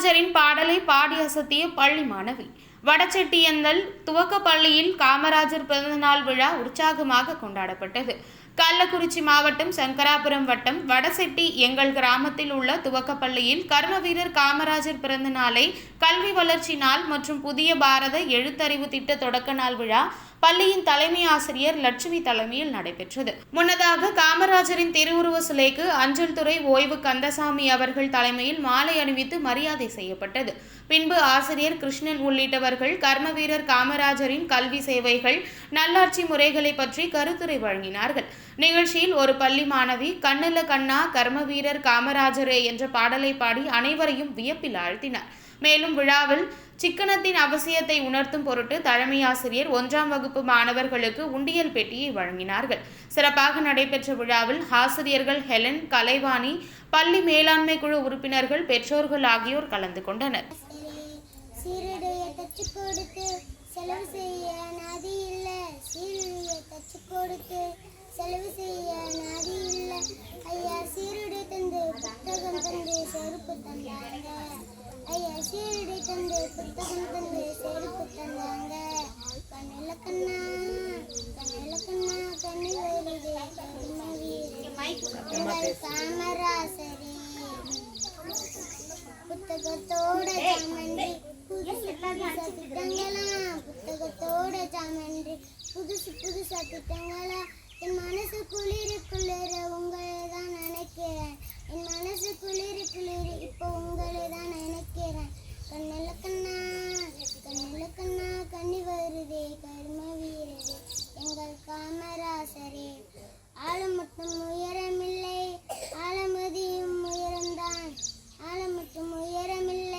காமராஜரின் பாடலை பாடி அசத்திய பள்ளி மாணவி. வடச்செட்டியந்தல் துவக்க பள்ளியில் காமராஜர் பிறந்தநாள் விழா உற்சாகமாக கொண்டாடப்பட்டது. கள்ளக்குறிச்சி மாவட்டம் சங்கராபுரம் வட்டம் வடசெட்டி எங்கள் கிராமத்தில் உள்ள துவக்கப்பள்ளியில் கர்ம வீரர் காமராஜர் பிறந்த நாளை கல்வி வளர்ச்சி நாள் மற்றும் புதிய பாரத எழுத்தறிவு திட்ட தொடக்க நாள் விழா பள்ளியின் தலைமை ஆசிரியர் லட்சுமி தலைமையில் நடைபெற்றது. முன்னதாக காமராஜரின் திருவுருவ சிலைக்கு அஞ்சல் துறை ஓய்வு கந்தசாமி அவர்கள் தலைமையில் மாலை அணிவித்து மரியாதை செய்யப்பட்டது. பின்பு ஆசிரியர் கிருஷ்ணன் உள்ளிட்டவர்கள் கர்ம வீரர் காமராஜரின் கல்வி சேவைகள் நல்லாட்சி முறைகளை பற்றி கருத்துரை வழங்கினார்கள். நிகழ்ச்சியில் ஒரு பள்ளி மாணவி கண்ணில கண்ணா கர்ம வீரர் காமராஜரே என்ற பாடலை பாடி அனைவரையும் வியப்பில் ஆழ்த்தினார். மேலும் விழாவில் சிக்கனத்தின் அவசியத்தை உணர்த்தும் பொருட்டு தலைமையாசிரியர் ஒன்றாம் வகுப்பு மாணவர்களுக்கு உண்டியல் பெட்டியை வழங்கினார்கள். சிறப்பாக நடைபெற்ற விழாவில் ஆசிரியர்கள் ஹெலன் கலைவாணி பள்ளி மேலாண்மை குழு உறுப்பினர்கள் பெற்றோர்கள் ஆகியோர் கலந்து கொண்டனர். சீருடை தந்து புத்தகம் தந்து செருப்பு தந்தாங்க கண்ணில கண்ணா கண்ணில கண்ணா கண்ணில் வருது காமராசரி புத்தகத்தோட சாமன்றி புதுசு புதுசா திட்டங்களா? புத்தகத்தோட சாமன்றி புதுசு புதுசா திட்டங்களா என் மனசு குளிருக்குள்ள காமராசரே ஆளுமட்டும் உயரமில்லை.